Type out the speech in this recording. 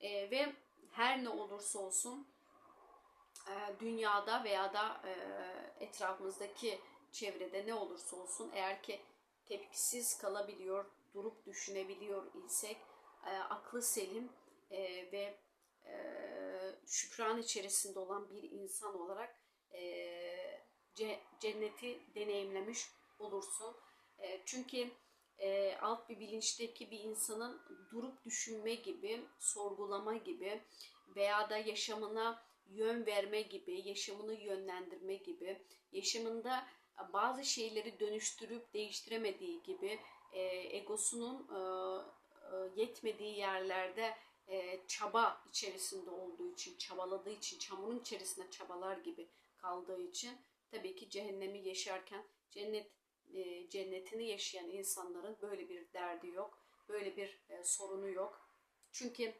E, ve her ne olursa olsun e, dünyada veya da e, etrafımızdaki çevrede ne olursa olsun eğer ki tepkisiz kalabiliyor, durup düşünebiliyor isek e, aklı selim e, ve e, şükran içerisinde olan bir insan olarak e, ce- cenneti deneyimlemiş olursun. E, çünkü e, alt bir bilinçteki bir insanın durup düşünme gibi, sorgulama gibi veya da yaşamına yön verme gibi, yaşamını yönlendirme gibi, yaşamında bazı şeyleri dönüştürüp değiştiremediği gibi e, egosunun e, e, yetmediği yerlerde e, çaba içerisinde olduğu için, çabaladığı için, çamurun içerisinde çabalar gibi kaldığı için tabii ki cehennemi yaşarken cennet e, cennetini yaşayan insanların böyle bir derdi yok, böyle bir e, sorunu yok. Çünkü